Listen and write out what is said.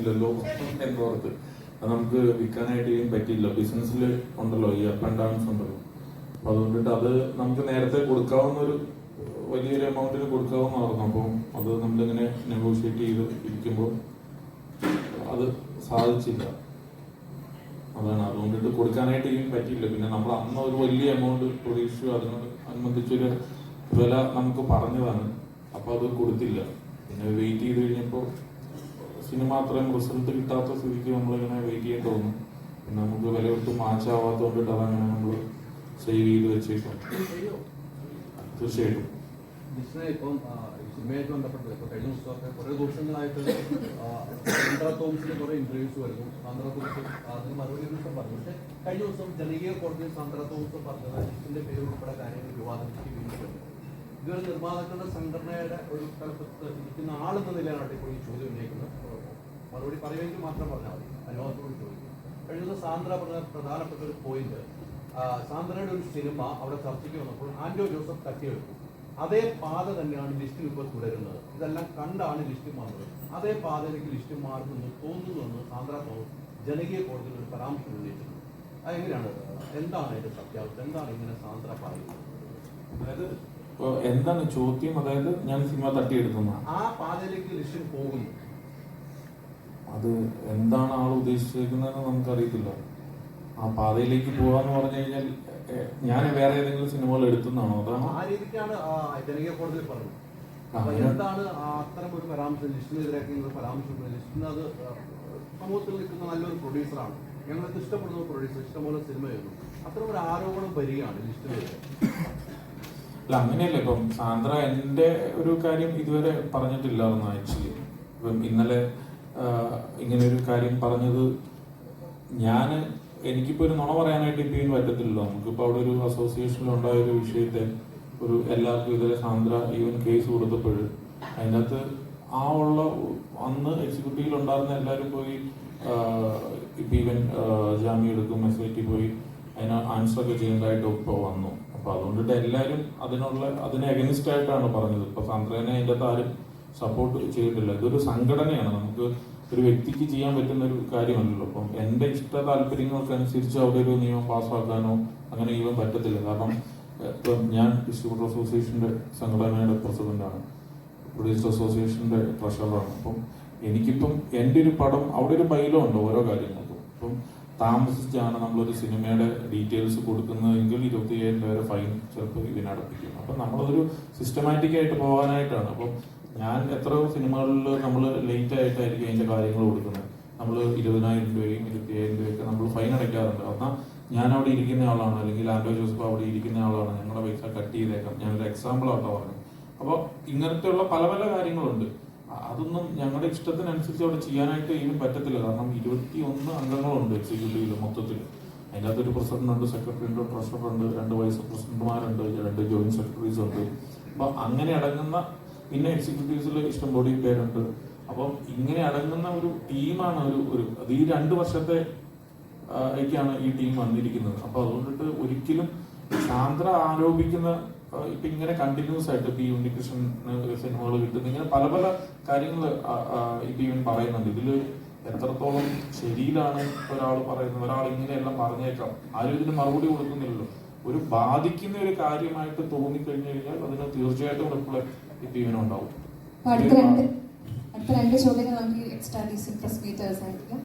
പോകുന്നില്ലല്ലോ എന്നോർത്ത് അത് നമുക്ക് വിൽക്കാനായിട്ട് ഇനിയും പറ്റില്ല ബിസിനസ്സിൽ ഉണ്ടല്ലോ ഈ അപ്പ് ആൻഡ് ഡൗൺസ് ഉണ്ടല്ലോ. അപ്പൊ അതുകൊണ്ടിട്ട് അത് നമുക്ക് നേരത്തെ കൊടുക്കാവുന്ന ഒരു വലിയൊരു എമൗണ്ടിന് കൊടുക്കാവുന്നതായിരുന്നു. അപ്പം അത് നമ്മളിങ്ങനെ നെഗോഷിയേറ്റ് ചെയ്ത് ഇരിക്കുമ്പോൾ അത് സാധിച്ചില്ല. അതാണ്. അതുകൊണ്ടിട്ട് കൊടുക്കാനായിട്ട് ഇനിയും പറ്റിയില്ല. പിന്നെ നമ്മൾ അന്ന് ഒരു വലിയ എമൗണ്ട് പ്രതീക്ഷിച്ചു. അതിനോട് അനുബന്ധിച്ചൊരു വില നമുക്ക് പറഞ്ഞതാണ്. അപ്പൊ അത് കൊടുത്തില്ല. പിന്നെ വെയിറ്റ് ചെയ്ത് കഴിഞ്ഞപ്പോൾ സിനിമ അത്രയും റിസൾട്ട് കിട്ടാത്ത സ്ഥിതിക്ക് നമ്മളിങ്ങനെ വെയിറ്റ് ചെയ്യേണ്ടി വന്നു പിന്നെ നമുക്ക് വില കൊടുത്ത് മാച്ചാവാത്തതുകൊണ്ടിട്ട് അതങ്ങനെ നമ്മൾ സേവ് ചെയ്ത് വെച്ചേക്കാം. തീർച്ചയായിട്ടും. ഇപ്പം കഴിഞ്ഞ ദിവസം കഴിഞ്ഞ ദിവസം ജനകീയ കോടതിയിൽ തോമസ് പറഞ്ഞത് പേര് കാര്യങ്ങൾ വീണിട്ടുണ്ട് ഇതൊരു നിർമ്മാതാക്കളുടെ സംഘടനയുടെ ഒരു തലപ്പത്ത് ഇരിക്കുന്ന ആളെന്ന നിലയിലാണ് ഇപ്പോൾ ഈ ചോദ്യം ഉന്നയിക്കുന്നത്. മറുപടി പറയുമെങ്കിൽ മാത്രം പറഞ്ഞാൽ മതി. അനുവാദത്തോട് ചോദിക്കും. കഴിഞ്ഞ സാന്ദ്ര പറഞ്ഞ പ്രധാനപ്പെട്ട ഒരു പോയിന്റ് സാന്ദ്രയുടെ ഒരു സിനിമ അവിടെ ചർച്ചയ്ക്ക് വന്നപ്പോൾ ആന്റോ ജോസഫ് തട്ടിയെടുത്തു. അതേ പാത തന്നെയാണ് ലിസ്റ്റിൽ ഇപ്പോൾ തുടരുന്നത്. ഇതെല്ലാം കണ്ടാണ് ലിസ്റ്റ് മാറുന്നത്. അതേ പാതയിലേക്ക് ലിസ്റ്റ് മാറുമെന്ന് തോന്നുന്നുവെന്ന് സാന്ദ്ര തോന്നും ജനകീയ കോടതിയിൽ ഒരു പരാമർശം ഉന്നയിച്ചിട്ടുണ്ട്. അതെങ്ങനെയാണ്? എന്താണ് അതിന്റെ സത്യാവസ്ഥ? എന്താണ് ഇങ്ങനെ സാന്ദ്ര പറയുന്നത്? അതായത് ഇപ്പൊ എന്താണ് ചോദ്യം? അതായത് ഞാൻ സിനിമ തട്ടിയെടുക്കുന്ന ആ പാതയിലേക്ക് ലക്ഷ്യം പോകുന്നു. അത് എന്താണ് ആൾ ഉദ്ദേശിച്ചിരിക്കുന്നതെന്ന് നമുക്കറിയത്തില്ല. ആ പാതയിലേക്ക് പോവാന്ന് പറഞ്ഞു കഴിഞ്ഞാൽ ഞാൻ വേറെ ഏതെങ്കിലും സിനിമകൾ എടുത്തുന്നാണോ? അതാണ് ആ രീതിക്കാണ് ജനകീയ പറഞ്ഞത്. അപ്പൊ എന്താണ് അത്തരം ഒരു പരാമർശം ലിസ്റ്റിനെതിരാക്കി നിങ്ങൾ പരാമർശം ലിസ്റ്റിന് അത് സമൂഹത്തിൽ നിൽക്കുന്ന നല്ലൊരു പ്രൊഡ്യൂസറാണ്. ഞങ്ങൾക്ക് ഇഷ്ടപ്പെടുന്ന പ്രൊഡ്യൂസർ ഇഷ്ടംപോലെ സിനിമ ചെയ്യുന്നു. അത്തരം ഒരു ആരോപണം വരികയാണ് ലിസ്റ്റിനെതിരെ. അല്ല അങ്ങനെയല്ല. ഇപ്പം സാന്ദ്ര എന്റെ ഒരു കാര്യം ഇതുവരെ പറഞ്ഞിട്ടില്ലായിരുന്നു ആക്ച്വലി. ഇപ്പം ഇന്നലെ ഇങ്ങനെ ഒരു കാര്യം പറഞ്ഞത് ഞാൻ എനിക്കിപ്പോ ഒരു നുണ പറയാനായിട്ട് ഇപ്പം പറ്റത്തില്ലല്ലോ. നമുക്കിപ്പോ അവിടെ ഒരു അസോസിയേഷനിൽ ഉണ്ടായ ഒരു വിഷയത്തെ ഒരു എല്ലാവർക്കും ഇതേ സാന്ദ്ര ഈവൻ കേസ് കൊടുത്തപ്പോൾ അതിനകത്ത് ആ ഉള്ള അന്ന് എക്സിക്യൂട്ടീവിൽ ഉണ്ടായിരുന്ന എല്ലാവരും പോയി ഇപ്പം ഈവൻ ജാമ്യം എടുക്കും എസ് ഐ ടി പോയി അതിന് ചെയ്യേണ്ടതായിട്ട് ഇപ്പോൾ വന്നു. അപ്പൊ അതുകൊണ്ടിട്ട് എല്ലാവരും അതിനുള്ള അതിനെ അഗനിസ്റ്റ് ആയിട്ടാണ് പറഞ്ഞത്. ഇപ്പൊ സാന്ദ്രനെ അതിന്റെ ആരും സപ്പോർട്ട് ചെയ്തിട്ടില്ല. ഇതൊരു സംഘടനയാണ്. നമുക്ക് ഒരു വ്യക്തിക്ക് ചെയ്യാൻ പറ്റുന്ന ഒരു കാര്യമല്ലല്ലോ. അപ്പം എന്റെ ഇഷ്ട താല്പര്യങ്ങൾക്കനുസരിച്ച് അവിടെ ഒരു നിയമം പാസ്സാക്കാനോ അങ്ങനെ ചെയ്യാൻ പറ്റത്തില്ല. കാരണം ഇപ്പം ഞാൻ ഡിസ്ട്രിബ്യൂട്ടർ അസോസിയേഷന്റെ സംഘടനയുടെ പ്രസിഡന്റാണ്. പ്രൊഡ്യൂസർ അസോസിയേഷന്റെ ട്രഷററാണ് അപ്പം എനിക്കിപ്പം എന്റെ ഒരു പടം അവിടെ ഒരു ബൈലോ ഉണ്ട് ഓരോ കാര്യങ്ങൾക്കും. അപ്പം താമസിച്ചാണ് നമ്മളൊരു സിനിമയുടെ ഡീറ്റെയിൽസ് കൊടുക്കുന്നതെങ്കിൽ ഇരുപത്തി അയ്യായിരം വരെ ഫൈൻ ചിലപ്പോൾ ഇതിനടപ്പിക്കും. അപ്പം നമ്മളതൊരു സിസ്റ്റമാറ്റിക് ആയിട്ട് പോകാനായിട്ടാണ്. അപ്പം ഞാൻ എത്ര സിനിമകളിൽ നമ്മൾ ലേറ്റ് ആയിട്ടായിരിക്കും അതിന്റെ കാര്യങ്ങൾ കൊടുക്കുന്നത്? നമ്മൾ ഇരുപതിനായിരം രൂപയും ഇരുപത്തി അയ്യായിരം രൂപയൊക്കെ നമ്മൾ ഫൈൻ അടയ്ക്കാറുണ്ട്. എന്നാൽ ഞാൻ അവിടെ ഇരിക്കുന്ന ആളാണ് അല്ലെങ്കിൽ ആൻഡോ ജോസഫ് അവിടെ ഇരിക്കുന്ന ആളാണ് ഞങ്ങളുടെ പൈസ കട്ട് ചെയ്തേക്കാം. ഞാനൊരു എക്സാമ്പിൾ ആട്ടോ പറഞ്ഞു. അപ്പോൾ ഇങ്ങനത്തെയുള്ള പല പല കാര്യങ്ങളുണ്ട്. അതൊന്നും ഞങ്ങളുടെ ഇഷ്ടത്തിനനുസരിച്ച് അവിടെ ചെയ്യാനായിട്ട് ഇതിനും പറ്റത്തില്ല. കാരണം ഇരുപത്തി ഒന്ന് അംഗങ്ങളുണ്ട് എക്സിക്യൂട്ടീവിൽ മൊത്തത്തിൽ അതിനകത്ത് ഒരു പ്രസിഡന്റ് ഉണ്ട് സെക്രട്ടറി ഉണ്ട് ട്രഷറർ ഉണ്ട് രണ്ട് വൈസ് പ്രസിഡന്റുമാരുണ്ട് രണ്ട് ജോയിന്റ് സെക്രട്ടറീസ് ഉണ്ട്. അപ്പൊ അങ്ങനെ അടങ്ങുന്ന പിന്നെ എക്സിക്യൂട്ടീവ്സിൽ ഇഷ്ടം ബോഡി പേരുണ്ട്. അപ്പം ഇങ്ങനെ അടങ്ങുന്ന ഒരു ടീമാണ് ഒരു ഒരു അത് ഈ രണ്ട് വർഷത്തെ ഒക്കെയാണ് ഈ ടീം വന്നിരിക്കുന്നത്. അപ്പൊ അതുകൊണ്ടിട്ട് ഒരിക്കലും സാന്ദ്ര ആരോപിക്കുന്ന ഇപ്പൊ ഇങ്ങനെ കണ്ടിന്യൂസ് ആയിട്ട് ഇപ്പൊ ഈ ഉണ്ണികൃഷ്ണൻ സിനിമകൾ കിട്ടുന്ന ഇങ്ങനെ പല പല കാര്യങ്ങൾ ഇപ്പൊ ഇവൻ പറയുന്നുണ്ട്. ഇതിൽ എത്രത്തോളം ശരിയിലാണ് ഒരാൾ പറയുന്നത്? ഒരാൾ ഇങ്ങനെയെല്ലാം പറഞ്ഞേക്കാം. ആരും ഇതിന് മറുപടി കൊടുക്കുന്നില്ലല്ലോ. ഒരു ബാധിക്കുന്ന ഒരു കാര്യമായിട്ട് തോന്നിക്കഴിഞ്ഞു കഴിഞ്ഞാൽ അതിന് തീർച്ചയായിട്ടും റിപ്ലൈ ഇപ്പൊ ഇവനുണ്ടാവും അടുത്ത രണ്ട് ചോദ്യങ്ങൾ നമുക്ക് എക്സ്ട്രാ ഡീസൽ പ്രസ് മീറ്റേഴ്സ് ആയിരിക്കും.